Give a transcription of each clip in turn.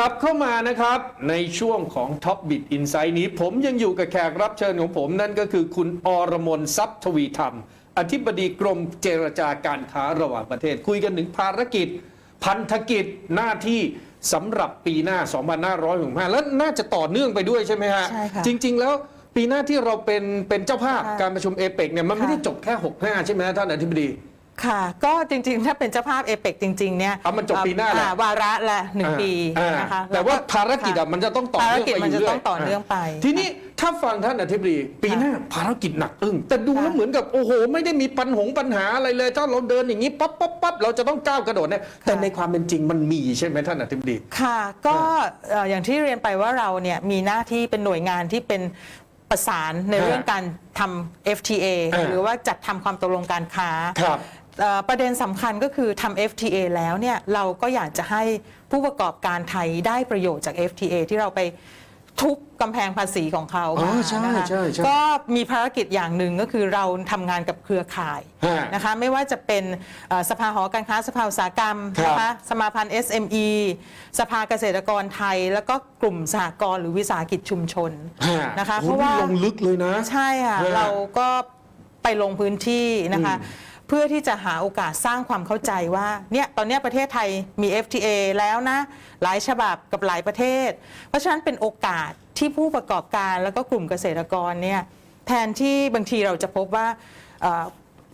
กลับเข้ามานะครับในช่วงของ Top Bit Insight นี้ ผมยังอยู่กับแขกรับเชิญของผมนั่นก็คือคุณอรมนทรัพย์ทวีธรรม อธิบดีกรมเจรจาการค้าระหว่างประเทศ คุยกันถึงภารกิจ พันธกิจหน้าที่สำหรับปีหน้า 2565 และน่าจะต่อเนื่องไปด้วยใช่ไหมฮะ ใช่ค่ะจริง ๆ แล้วปีหน้าที่เราเป็นเป็นเจ้าภาพค่ะการประชุมเอเปกเนี่ยมันไม่ค่ะได้จบแค่ 65 ใช่ไหมฮะท่านอธิบดี ค่ะ ก็จริงๆ ถ้าเป็นเจ้าภาพเอเปกจริงๆเนี่ยเอามันจบปีหน้าแหละอ่วาระละหนึ่งอ่าปีอ่านะคะแต่ว่าล้ภารกิจอะมันจะต้องต่อภารเนื่องกิจไปมันอยู่จะเรื่ต้องต่อเนื่องไปทีนี้ถ้าฟังท่านอธิบดี ปีหน้าภารกิจหนักอึ้งแต่ดูแล้วค่ะ เหมือนกับโอ้โห ไม่ได้มีปัญหงปัญหาอะไรเลย ถ้าเราเดินอย่างนี้ปั๊บปั๊บปั๊บเราจะต้องก้าวกระโดดเนี่ยแต่ในความเป็นจริงมันมีใช่ไหมท่านอธิบดี ค่ะ ก็เอ่ออย่างที่เรียนไปว่าเราเนี่ยมีหน้าที่เป็นหน่วยงานที่เป็นประสานในอ่าเรื่องการทำ FTA อ่าหรือว่าจัดทำความตกลงการค้า ครับเอ่อ ประเด็นสำคัญก็คือทำ FTA แล้วเนี่ยเราก็อยากจะให้ผู้ประกอบการไทยได้ประโยชน์จาก FTA ที่เราไปทุบกำแพงภาษีของเขาอ๋อมาใช่นะคะใช่ใช่ก็มีภารกิจอย่างหนึ่งก็คือเราทำงานกับเครือข่ายฮะนะคะไม่ว่าจะเป็นเอ่อสภาหอการค้าสภาอุตสาหกรรมครับนะคะสมาพันธ์ SME สภาเกษตรกรไทย แล้วก็กลุ่มสหกรณ์หรือวิสาหกิจชุมชนฮะนะคะโอ้เพราะว่านี่ลงลึกเลยนะ ใช่ค่ะฮะเราก็ไปลงพื้นที่นะคะอืม เพื่อที่จะหาโอกาสสร้างความเข้าใจว่าเนี่ยตอนเนี้ยประเทศไทยมี FTA แล้วนะหลายฉบับกับหลายประเทศ เพราะฉะนั้นเป็นโอกาสที่ผู้ประกอบการแล้วก็กลุ่มเกษตรกรเนี่ยแทนที่บางทีเราจะพบว่าเอ่อ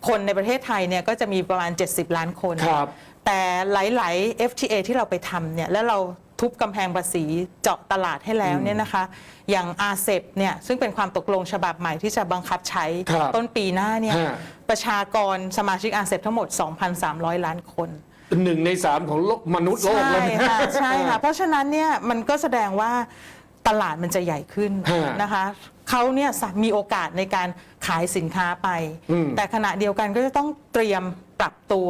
คนในประเทศไทยเนี่ยก็จะมีประมาณ 70 ล้านคนครับแต่หลาย ๆ FTA ที่เราไปทำเนี่ยแล้วเรา ทุบกำแพงภาษีเจาะตลาดให้แล้วเนี่ยนะคะ อย่างอาเซบเนี่ยซึ่งเป็นความตกลงฉบับใหม่ที่จะบังคับใช้ครับต้นปีหน้าเนี่ยฮะ ประชากรสมาชิกอาเซบทั้งหมด 2,300 ล้านคน หนึ่งในสามของโลกมนุษย์โลกใช่แล้วนะ ค่ะใช่ค่ะ เพราะฉะนั้นเนี่ยมันก็แสดงว่าตลาดมันจะใหญ่ขึ้นฮะนะคะเขาเนี่ยสะมีโอกาสในการขายสินค้าไป อืม แต่ขณะเดียวกันก็จะต้องเตรียมปรับตัว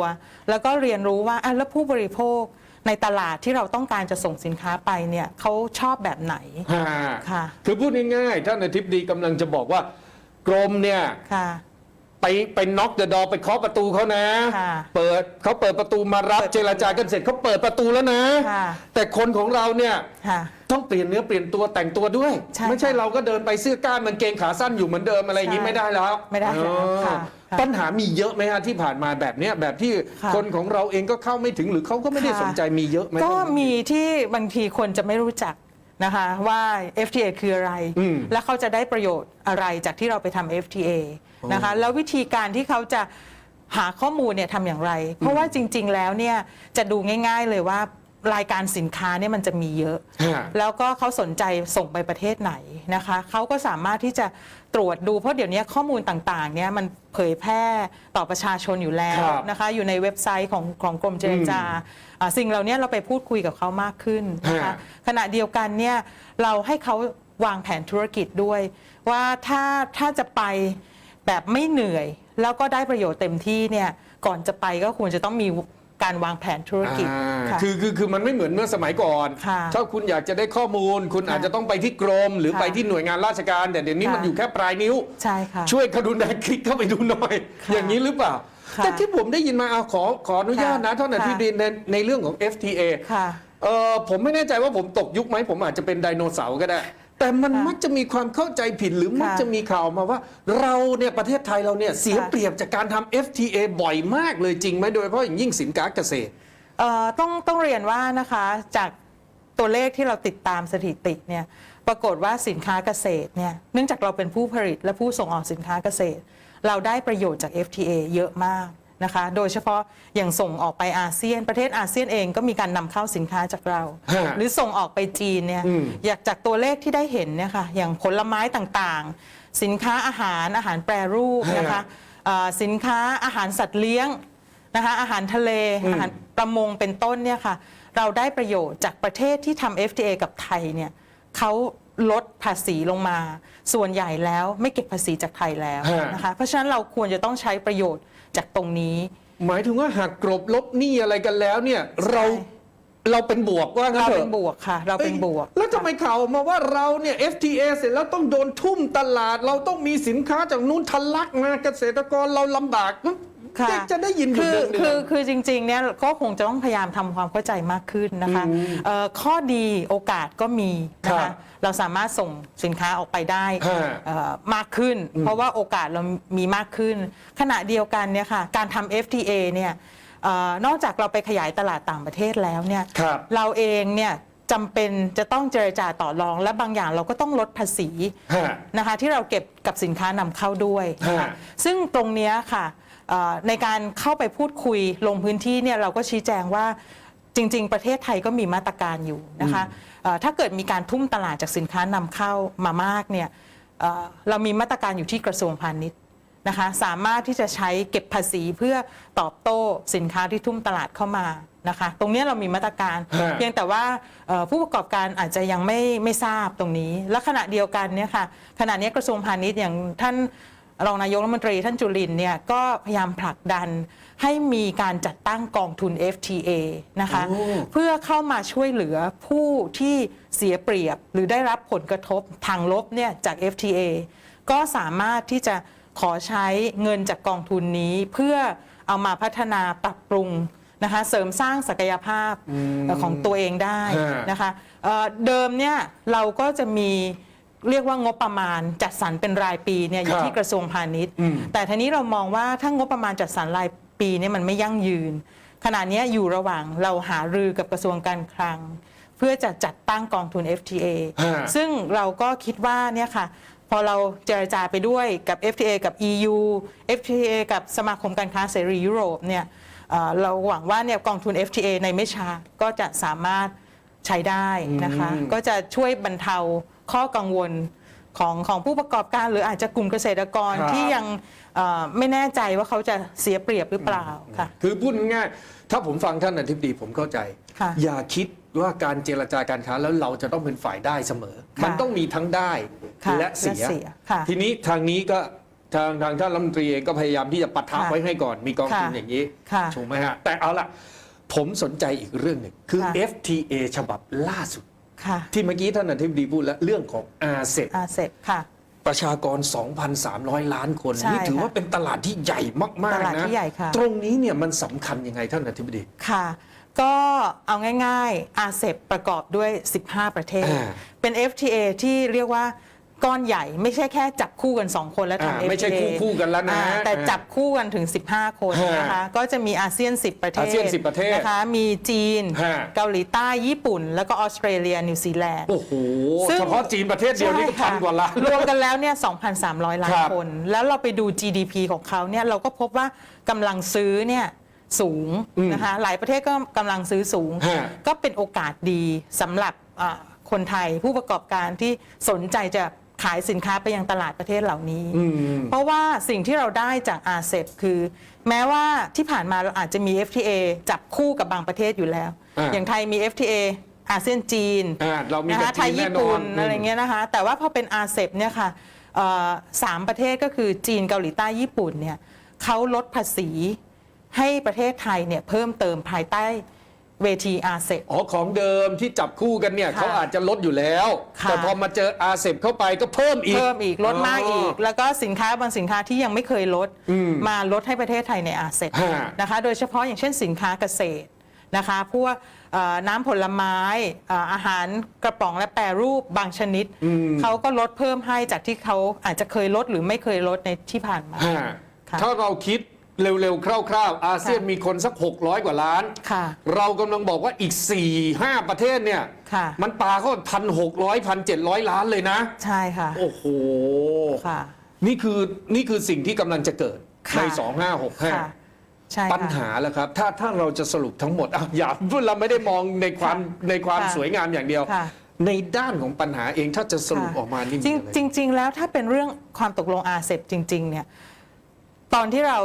แล้วก็เรียนรู้ว่าอะแล้วผู้บริโภค ในตลาดที่เราต้องการจะส่งสินค้าไปเนี่ยเขาชอบแบบไหนฮะค่ะ คือพูดง่ายๆท่านอธิบดีกำลังจะบอกว่ากรมเนี่ย ค่ะ ไปไปน็อกเดอะดอไปเคาะประตูเขานะ ค่ะเปิดเขาเปิดประตูมารับเปิดเจรจากันเสร็จเขาเปิดประตูแล้วนะ ค่ะ แต่คนของเราเนี่ยค่ะ ต้องเปลี่ยนเนื้อเปลี่ยนตัวแต่งตัวด้วย ใช่ไม่ใช่ค่ะเราก็เดินไปเสื้อกล้ามกางเกงขาสั้นอยู่เหมือนเดิมอะไรอย่างนี้ใช่ไม่ได้แล้วไม่ได้แล้วเออค่ะค่ะปัญหามีเยอะไหมฮะที่ผ่านมาแบบเนี้ยแบบที่ค่ะ คนของเราเองก็เข้าไม่ถึงหรือเขาก็ไม่ได้ค่ะสนใจมีเยอะไหม ก็มีที่บางทีคนจะไม่รู้จักนะคะว่า FTA คืออะไร อืมและเขาจะได้ประโยชน์อะไรจากที่เราไปทำ FTA นะคะ แล้ววิธีการที่เขาจะหาข้อมูลเนี่ยทำอย่างไร เพราะว่าจริง ๆ แล้วเนี่ยจะดูง่าย ๆ เลยว่ารายการสินค้าเนี่ยมันจะมีเยอะฮะแล้วก็เขาสนใจส่งไปประเทศไหนนะคะ เขาก็สามารถที่จะตรวจดูเพราะเดี๋ยวนี้ข้อมูลต่างๆเนี่ยมันเผยแพร่ต่อประชาชนอยู่แล้วครับนะคะ อยู่ในเว็บไซต์ของของกรมเจรจาอ่าสิ่งเหล่านี้เราไปพูดคุยกับเขามากขึ้นนะคะฮะขณะเดียวกันเนี่ยเราให้เขาวางแผนธุรกิจด้วย ว่าถ้าถ้าจะไป แบบไม่เหนื่อย แล้วก็ได้ประโยชน์เต็มที่เนี่ยก่อนจะไปก็ควรจะต้องมีการวางแผนธุรกิจอ่าค่ะ คือคือคือมันไม่เหมือนเมื่อสมัยก่อน ค่ะถ้าคุณอยากจะได้ข้อมูล คุณค่ะอาจจะต้องไปที่กรม หรือค่ะไปที่หน่วยงานราชการ แต่เดี๋ยวนี้ค่ะ มันอยู่แค่ปลายนิ้ว ใช่ค่ะ ช่วยกรุณาคลิกเข้าไปดูหน่อย ค่ะอย่างนี้หรือเปล่า ค่ะแต่ที่ผมได้ยินมาเอาขอขออนุญาตนะค่ะท่านอธิบดีในในเรื่องของ FTA ค่ะ เออผมไม่แน่ใจว่าผมตกยุคไหมผมอาจจะเป็นไดโนเสาร์ก็ได้ แต่มันค่ะมักจะมีความเข้าใจผิดหรือมักค่ะจะมีข่าวมาว่า เราเนี่ยประเทศไทยเราเนี่ยเสียค่ะเปรียบจากการทำ FTA บ่อยมากเลยจริงไหมโดยเฉพาะอย่างยิ่งสินค้าเกษตรเอ่อต้องต้องเรียนว่านะคะจากตัวเลขที่เราติดตามสถิติเนี่ยปรากฏว่าสินค้าเกษตรเนี่ยเนื่องจากเราเป็นผู้ผลิตและผู้ส่งออกสินค้าเกษตร เราได้ประโยชน์จาก FTA เยอะมาก นะคะ โดยเฉพาะอย่างส่งออกไปอาเซียน ประเทศอาเซียนเองก็มีการนำเข้าสินค้าจากเรา ฮะหรือส่งออกไปจีนเนี่ยอืม อยากจากตัวเลขที่ได้เห็นเนี่ยค่ะอย่างผลไม้ต่างๆ สินค้าอาหารอาหารแปรรูปนะคะเอ่อสินค้าอาหารสัตว์เลี้ยงนะคะอาหารทะเลอืมอาหารประมงเป็นต้นเนี่ยค่ะเราได้ประโยชน์จากประเทศที่ทำ FTA กับไทยเนี่ยเขาลดภาษีลงมา ส่วนใหญ่แล้วไม่เก็บภาษีจากไทยแล้วฮะ นะคะ เพราะฉะนั้นเราควรจะต้องใช้ประโยชน์ จากตรงนี้ หมายถึงว่าหากกรบลบหนี้อะไรกันแล้วเนี่ย เราเราเป็นบวกว่างั้นเราเถเป็นอะบวกค่ะ เราเป็นบวกอ้ยแล้วทำไมข่าวออกมาว่าเราเนี่ย FTA เสร็จแล้วต้องโดนทุ่มตลาด เราต้องมีสินค้าจากนู้นทะลักมาเกษตรกรเราลำบาก ค่ะ จะได้ยินอยู่คือเดือนเดืคืออนคือจริงๆเนี่ยก็คงจะต้องพยายามทำความเข้าใจมากขึ้นนะคะอืมเอ่อข้อดีโอกาสก็มีนะครัคะบเราสามารถส่งสินค้าออกไปได้ฮะเอ่อมากขึ้น เพราะว่าโอกาสเรามีมากขึ้น ขณะเดียวกันเนี่ยค่ะการทำ FTA เนี่ยเออนอกจากเราไปขยายตลาดต่างประเทศแล้วเนี่ยครับ เราเองเนี่ยจำเป็นจะต้องเจรจาต่อรอง และบางอย่างเราก็ต้องลดภาษี ฮะ นะคะที่เราเก็บกับสินค้านำเข้าด้วยนะคะฮะซึ่งตรงเนี้ยค่ะเอ่อ ในการเข้าไปพูดคุยลงพื้นที่เนี่ยเราก็ชี้แจงว่าจริง ๆ ประเทศไทยก็มีมาตรการอยู่นะคะเอ่อถ้าเกิดมีการทุ่มตลาดจากสินค้านำเข้ามามากเนี่ยเอ่อเรามีมาตรการอยู่ที่กระทรวงพาณิชย์นะคะสามารถที่จะใช้เก็บภาษีเพื่อตอบโต้สินค้าที่ทุ่มตลาดเข้ามานะคะตรงเนี้ยเรามีมาตรการฮะเพียงแต่ว่าเอ่อผู้ประกอบการอาจจะยังไม่ไม่ทราบตรงนี้ และขณะเดียวกันเนี่ยค่ะขณะนี้กระทรวงพาณิชย์อย่างท่าน รองนายกรัฐมนตรีท่านจุลินทร์เนี่ยก็พยายามผลักดันให้มีการจัดตั้งกองทุน FTA นะคะโอ้เพื่อเข้ามาช่วยเหลือผู้ที่เสียเปรียบ หรือได้รับผลกระทบทางลบเนี่ยจาก FTA ก็สามารถที่จะขอใช้เงินจากกองทุนนี้เพื่อเอามาพัฒนาปรับปรุงนะคะเสริมสร้างศักยภาพเอ่อของตัวเองได้ฮะนะคะเอ่อเดิมเนี่ยเราก็จะมี เรียกว่างบประมาณจัดสรรเป็นรายปีเนี่ยอยู่ครับที่กระทรวงพาณิชย์ อืม แต่ทีนี้เรามองว่าถ้างบประมาณจัดสรรรายปีเนี่ยมันไม่ยั่งยืน ขณะเนี้ยอยู่ระหว่างเราหารือกับกระทรวงการคลัง เพื่อจะจัดตั้งกองทุน FTA ฮะ ซึ่งเราก็คิดว่าเนี่ยค่ะ พอเราเจรจาไปด้วยกับ FTA กับ EU FTA กับสมาคมการค้าเสรียุโรปเนี่ยเอ่อเราหวังว่าเนี่ยกองทุน FTA ในไม่ช้าก็จะสามารถ ใช้ได้นะคะอืมก็จะช่วยบรรเทาข้อกังวลของของผู้ประกอบการหรืออาจจะกลุ่มเกษตรกรครับ ที่ยังเอ่อไม่แน่ใจว่าเขาจะเสียเปรียบหรือเปล่าค่ะ คือพูดง่ายๆถ้าผมฟังท่านอธิบดีผมเข้าใจ ค่ะ อย่าคิดว่าการเจรจาการค้าแล้วเราจะต้องเป็นฝ่ายได้เสมอค่ะมันต้องมีทั้งได้ค่ะและเสียและเสีย ค่ะ ทีนี้ทางนี้ก็ทางทางท่านรัฐมนตรีเองก็พยายามที่จะปัดทับค่ะไว้ให้ก่อนมีกองทุนค่ะอย่างนี้ค่ะ ถูกไหมฮะแต่เอาล่ะ ผมสนใจอีกเรื่องหนึ่งคือ ค่ะ FTA ฉบับล่าสุด ค่ะที่เมื่อกี้ท่านอธิบดีพูดแล้วเรื่องของอาเซอาเซค่ะ ประชากร 2,300 ล้านคน ใช่นี่ถือค่ะว่าเป็นตลาดที่ใหญ่มากตลาดๆนะที่ใหญ่ค่ะ ตรงนี้เนี่ยมันสำคัญยังไงท่านอธิบดี ค่ะ ก็เอาง่ายๆอาเซบประกอบด้วย 15 ประเทศ อ่าเป็น FTA ที่เรียกว่า ก้อนใหญ่ ไม่ใช่แค่จับคู่กัน 2 คนแล้วอ่าทำไม่ใช่ FTA คู่ๆกันแล้วนะอ่าแต่อ่าจับคู่กันถึง 15 คนนะคะก็จะมีอาเซียน 10 ประเทศอาเซียน 10 ประเทศนะคะมีจีนฮะเกาหลีใต้ญี่ปุ่น แล้วก็ออสเตรเลียนิวซีแลนด์โอ้โหซึ่งเฉพาะจีนประเทศเดียวนี่ก็ใช่พันค่ะกว่าล้านรวมกันแล้วเนี่ย 2,300 ล้าคนรับคน แล้วเราไปดู GDP ของเขาเนี่ยเราก็พบว่ากำลังซื้อเนี่ยสูงอืมนะคะหลายประเทศก็กำลังซื้อสูงฮะก็เป็นโอกาสดีสำหรับอ่าคนไทยผู้ประกอบการที่สนใจจะ ขายสินค้าไปยังตลาดประเทศเหล่านี้อืมเพราะว่าสิ่งที่เราได้จากอาเซบคือ แม้ว่าที่ผ่านมาเราอาจจะมี FTA จับคู่กับบางประเทศอยู่แล้ว อ่า อย่างไทยมี FTA อาเซียนจีน อ่าเรามีนะกัคะบไทยจีนแน่ญี่นอปุ่นนอะไรเงี้ยนะคะ แต่ว่าพอเป็นอาเซบเนี่ยค่ะเอ่อสามประเทศก็คือจีนเกาหลีใต้ญี่ปุ่นเนี่ยเขาลดภาษีให้ประเทศไทยเนี่ยเพิ่มเติมภายใต้ เวทีอาเซบอ๋อของเดิมที่จับคู่กันเนี่ยค่ะเขาอาจจะลดอยู่แล้ว ค่ะ แต่พอมาเจออาเซบเข้าไปก็เพิ่มอีก เพิ่มอีกลดมากอีก แล้วก็สินค้าบางสินค้าที่ยังไม่เคยลดอืมมาลดให้ประเทศไทยในอาเซบฮะนะคะ โดยเฉพาะอย่างเช่นสินค้าเกษตรนะคะพวกเอ่อน้ำผลไม้เอ่ออาหารกระป๋องและแปรรูปบางชนิด อืม เขาก็ลดเพิ่มให้จากที่เขาอาจจะเคยลดหรือไม่เคยลดในที่ผ่านมาฮะค่ะ ถ้าเราคิด เร็วๆคร่าวๆ อาเซียนค่ะมีคนสัก 600 กว่าล้าน ค่ะเรากำลังบอกว่าอีก 4 5 ประเทศเนี่ย ค่ะ มันปาเข้าพันหกร้อยพันเจ็ดร้อยล้านเลยนะ ใช่ค่ะ โอ้โห ค่ะ นี่คือนี่คือสิ่งที่กำลังจะเกิดค่ะในค่ะ 2565 ใช่ค่ะ ปัญหาแล้วครับ ถ้าถ้าเราจะสรุปทั้งหมดอะอย่าพูดเราไม่ได้มองในความค่ะในความค่ะสวยงามอย่างเดียว ค่ะ ในด้านของปัญหาเองถ้าจะสรุปออกมานี่มีจริงอะไร จริง ๆ แล้วถ้าเป็นเรื่องความตกลงอาเซบจริง ๆ เนี่ย ตอนที่เรา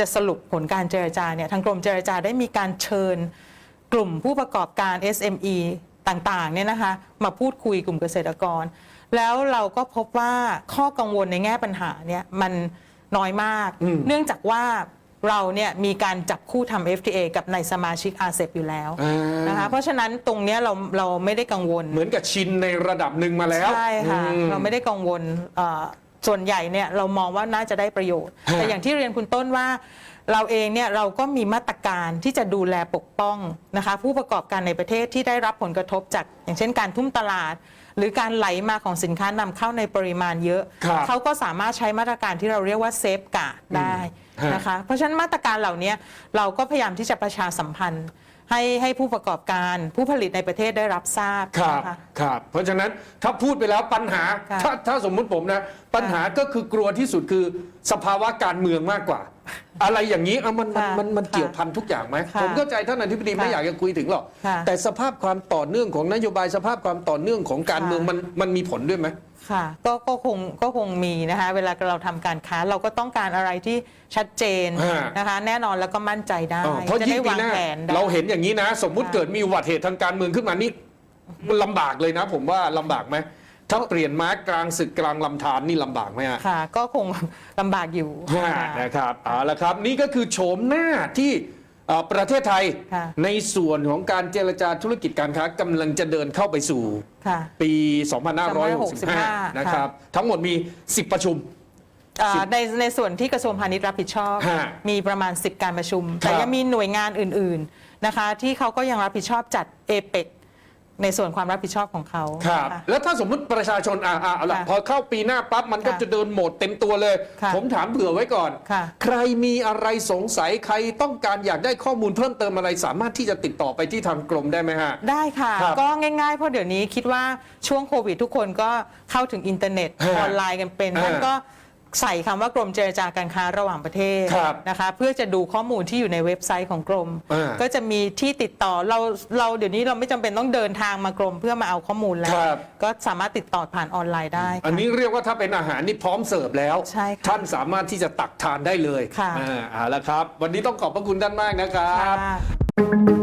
จะสรุปผลการเจรจาเนี่ยทางกรมเจรจาได้มีการเชิญกลุ่มผู้ประกอบการ SME ต่างๆเนี่ยนะคะมาพูดคุยกลุ่มเกษตรกร แล้วเราก็พบว่าข้อกังวลในแง่ปัญหาเนี่ยมันน้อยมากอืมเนื่องจากว่าเราเนี่ยมีการจับคู่ทำ FTA กับในสมาชิกอาเซบอยู่แล้วอ่านนะคะเพราะฉะนั้นตรงเนี้ยเราเราไม่ได้กังวล เหมือนกับชินในระดับหนึ่งมาแล้ว ใช่ค่ะอืมเราไม่ได้กังวลเอ่อ ส่วนใหญ่เนี่ยเรามองว่าน่าจะได้ประโยชน์ฮะแต่อย่างที่เรียนคุณต้นว่า เราเองเนี่ยเราก็มีมาตรการที่จะดูแลปกป้องนะคะผู้ประกอบการในประเทศที่ได้รับผลกระทบจากอย่างเช่นการทุ่มตลาด หรือการไหลมาของสินค้านำเข้าในปริมาณเยอะ ครับเขาก็สามารถใช้มาตรการที่เราเรียกว่าเซฟการ์ดได้ฮะ นะคะเพราะฉะนั้นมาตรการเหล่านี้เราก็พยายามที่จะประชาสัมพันธ์ ให้ให้ผู้ประกอบการผู้ผลิตในประเทศได้รับทราบครับนะคะ ครับ เพราะฉะนั้นถ้าพูดไปแล้วปัญหา ค่ะ ถ้าถ้าสมมุติผมนะ ปัญหาก็คือกลัวที่สุดคือสภาวะการเมืองมากกว่า อะไรอย่างนี้เอามันมันค่ะมันมันค่ะเกี่ยวพันทุกอย่างไหมค่ะผมเข้าใจท่านอธิบดีไม่ค่ะอยากจะคุยถึงหรอกค่ะแต่สภาพความต่อเนื่องของนโยบายสภาพความต่อเนื่องของการค่ะ เมืองมันมันมีผลด้วยไหม ค่ะก็ก็คงก็คงมีนะคะ เวลาเราทำการค้าเราก็ต้องการอะไรที่ชัดเจนฮะนะคะ แน่นอนแล้วก็มั่นใจได้อ๋อเพราะจะยิ่ได้งปีวางหน้าแผนได้ เราเห็นอย่างนี้นะ สมมุติค่ะเกิดมีอุบัติเหตุทางการเมืองขึ้นมานี่มันลำบากเลยนะ ผมว่าลำบากไหมถ้าเปลี่ยนม้ากลางศึกกลางลำธารนี่ลำบากไหมฮะ ค่ะก็คง ลำบากอยู่ฮะค่ะนะครับเอาละครับ นี่ก็คือโฉมหน้าที่เอ่อประเทศไทยค่ะ ในส่วนของการเจรจาธุรกิจการค้ากำลังจะเดินเข้าไปสู่ ค่ะ ปี 2565 2565นะครับ ทั้งหมดมี 10 ประชุมเอ่อสิบในในส่วนที่กระทรวงพาณิชย์รับผิดชอบ ฮะมีประมาณ 10 การประชุมครับแต่ยังมีหน่วยงานอื่น ๆ นะคะ ที่เขาก็ยังรับผิดชอบจัดเอเปก ในส่วนความรับผิดชอบของเขาครับ นะะ แล้วถ้าสมมุติประชาชนอ่าอ่าเอาละค่ะพอเข้าปีหน้าปั๊บมันก็ค่ะจะเดินโหมดเต็มตัวเลย ค่ะผมถามเผื่อไว้ก่อน ค่ะ ใครมีอะไรสงสัยใครต้องการอยากได้ข้อมูลเพิ่มเติมอะไรสามารถที่จะติดต่อไปที่ทางกรมได้ไหมฮะ ได้ค่ะ ครับก็ง่ายๆ เพราะเดี๋ยวนี้คิดว่าช่วงโควิดทุกคนก็เข้าถึงอินเทอร์เน็ตฮะออนไลน์กันเป็นฮะท่านก็ ใส่คำว่ากรมเจรจาการค้าระหว่างประเทศครับนะคะ เพื่อจะดูข้อมูลที่อยู่ในเว็บไซต์ของกรม อ่าก็จะมีที่ติดต่อเราเราเดี๋ยวนี้เราไม่จำเป็นต้องเดินทางมากรมเพื่อมาเอาข้อมูลแล้ว ครับ ก็สามารถติดต่อผ่านออนไลน์ได้ค่ะ อันนี้เรียกว่าถ้าเป็นอาหารนี่พร้อมเสิร์ฟแล้ว ใช่ค่ะท่านสามารถที่จะตักทานได้เลยค่ะ อ่าเอาละครับ วันนี้ต้องขอบพระคุณท่านมากนะครับ ค่ะ